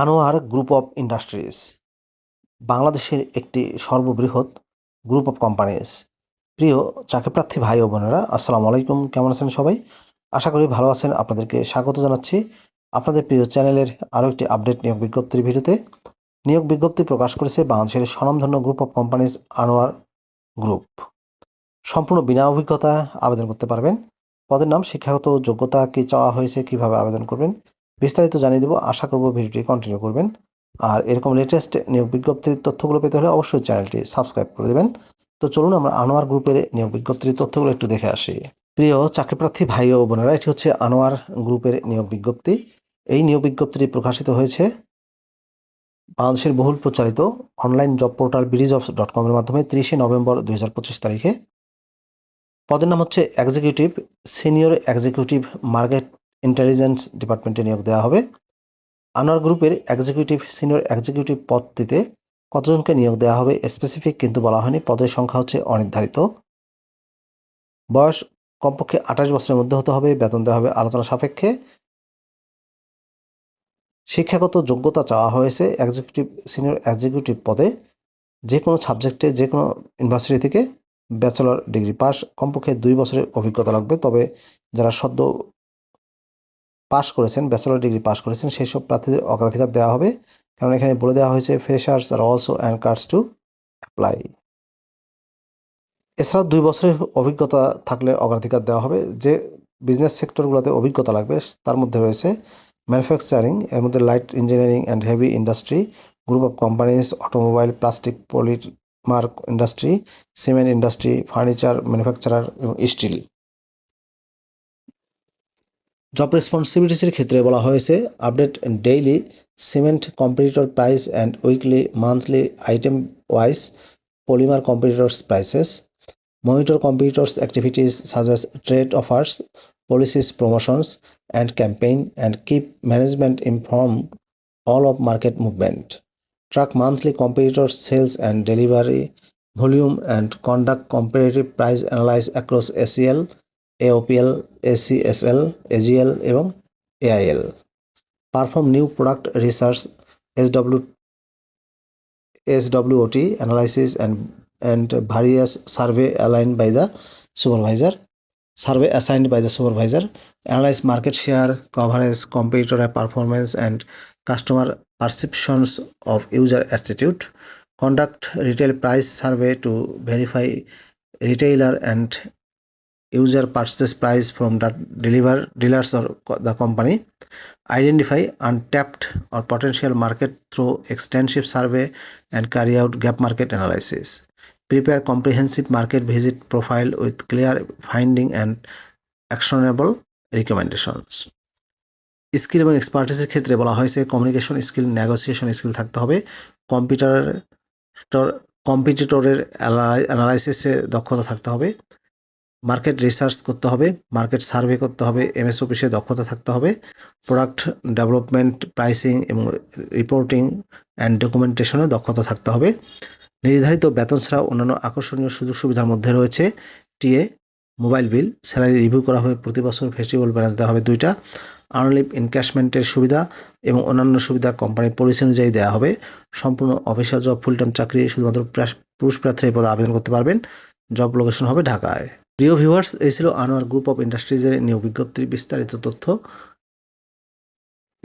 Anwar group of industries বাংলাদেশের একটি সর্ববৃহৎ গ্রুপ অফ কোম্পানিজ প্রিয় চাকরিপ্রার্থী ভাই ও বোনেরা আসসালামু আলাইকুম কেমন আছেন সবাই আশা করি ভালো আছেন আপনাদেরকে স্বাগত জানাচ্ছি আপনাদের প্রিয় চ্যানেলের আরও একটি আপডেট নিয়োগ বিজ্ঞপ্তির ভিডিওতে নিয়োগ বিজ্ঞপ্তি প্রকাশ করেছে বাংলাদেশের স্বনামধন্য group of companies Anwar group সম্পূর্ণ বিনা অভিজ্ঞতা আবেদন করতে পারবেন পদের নাম শিক্ষাগত যোগ্যতা কী চাওয়া হয়েছে কিভাবে আবেদন করবেন বিস্তারিত জানিয়ে দেবো আশা করব ভিডিওটি কন্টিনিউ করবেন আর এরকম লেটেস্ট নিয়োগ বিজ্ঞপ্তির তথ্যগুলো পেতে হলে অবশ্যই চ্যানেলটি সাবস্ক্রাইব করে দেবেন তো চলুন আমরা আনোয়ার গ্রুপের নিয়োগ বিজ্ঞপ্তির তথ্যগুলো একটু দেখে আসি প্রিয় চাকরিপ্রার্থী ভাই ও বোনেরা এটি হচ্ছে আনোয়ার গ্রুপের নিয়োগ বিজ্ঞপ্তি এই নিয়োগ বিজ্ঞপ্তিটি প্রকাশিত হয়েছে বাংলাদেশের বহুল প্রচারিত অনলাইন জব পোর্টাল ব্রিজ অফ ডট কমের মাধ্যমে তিরিশে নভেম্বর দুই তারিখে পদের নাম হচ্ছে executive senior executive market intelligence ডিপার্টমেন্টে নিয়োগ দেওয়া হবে আনোয়ার গ্রুপের এক্সিকিউটিভ সিনিয়র এক্সিকিউটিভ পদটিতে কতজনকে নিয়োগ দেওয়া হবে স্পেসিফিক কিন্তু বলা হয়নি পদের সংখ্যা হচ্ছে অনির্ধারিত বয়স কমপক্ষে আঠাশ বছরের মধ্যে হতে হবে বেতন দেওয়া হবে আলোচনা সাপেক্ষে শিক্ষাগত যোগ্যতা চাওয়া হয়েছে এক্সিকিউটিভ সিনিয়র এক্সিকিউটিভ পদে যে কোনো সাবজেক্টে যে কোনো ইউনিভার্সিটি থেকে ব্যাচেলর ডিগ্রি পাস কমপক্ষে দুই বছরের অভিজ্ঞতা লাগবে তবে যারা সদ্য পাশ করেছেন ব্যাচেলর ডিগ্রি পাশ করেছেন সেই সব প্রার্থীদের অগ্রাধিকার দেওয়া হবে কারণ এখানে বলে দেওয়া হয়েছে ফ্রেশার্স আর অলসো অ্যানকার্স টু অ্যাপ্লাই এছাড়াও দুই বছরের অভিজ্ঞতা থাকলে অগ্রাধিকার দেওয়া হবে যে বিজনেস সেক্টরগুলোতে অভিজ্ঞতা লাগবে তার মধ্যে রয়েছে ম্যানুফ্যাকচারিং এর মধ্যে light engineering and heavy industry group of companies automobile plastic polymer industry cement industry furniture manufacturer এবং স্টিল জব রেসপন্সিবিলিটিসের ক্ষেত্রে বলা হয়েছে update daily cement competitor price and weekly monthly item wise polymer competitors prices monitor competitors activities such as trade offers policies promotions and campaign and keep management informed all of market movement track monthly competitors sales and delivery volume and conduct competitive price analysis across acl AOPL, ACSL, AGL এবং AIL. Perform new product research, SWOT analysis and various survey aligned by the supervisor. Survey assigned by the supervisor. Analyze market share, coverage, competitor performance and customer perceptions of user attitude. Conduct retail price survey to verify retailer and user purchase price from the deliver dealers or the company identify untapped or potential market through extensive survey and carry out gap market analysis prepare comprehensive market visit profile with clear finding and actionable recommendations skill এবং এক্সপার্টিসের ক্ষেত্রে বলা হয়েছে communication skill negotiation skill থাকতে হবে computer কম্পিটিটরের অ্যানালাইসিসে দক্ষতা থাকতে হবে মার্কেট রিসার্চ করতে হবে মার্কেট সার্ভে করতে হবে এমএস অফিসে দক্ষতা থাকতে হবে প্রোডাক্ট ডেভেলপমেন্ট প্রাইসিং এবং রিপোর্টিং অ্যান্ড ডকুমেন্টেশনে দক্ষতা থাকতে হবে নির্ধারিত বেতন ছাড়া অন্যান্য আকর্ষণীয় সুযোগ সুবিধার মধ্যে রয়েছে TA mobile bill salary review করা হবে প্রতি বছর ফেস্টিভ্যাল ব্যালেন্স দেওয়া হবে দুইটা আর্নলিভ ইনক্যাশমেন্টের সুবিধা এবং অন্যান্য সুবিধা কোম্পানির পলিসি অনুযায়ী দেওয়া হবে সম্পূর্ণ অফিসার জব ফুল টাইম চাকরি শুধুমাত্র পুরুষ প্রার্থীর পদে আবেদন করতে পারবেন জব লোকেশন হবে ঢাকায় প্রিয় ভিউয়ার্স এই ছিল আনোয়ার গ্রুপ অফ ইন্ডাস্ট্রিজের নিয়োগ বিজ্ঞপ্তির বিস্তারিত তথ্য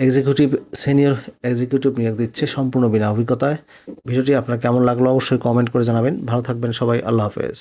এক্সিকিউটিভ সিনিয়র এক্সিকিউটিভ নিয়োগ দিচ্ছে সম্পূর্ণ বিনা অভিজ্ঞতায় ভিডিওটি আপনার কেমন লাগলো অবশ্যই কমেন্ট করে জানাবেন ভালো থাকবেন সবাই আল্লাহ হাফেজ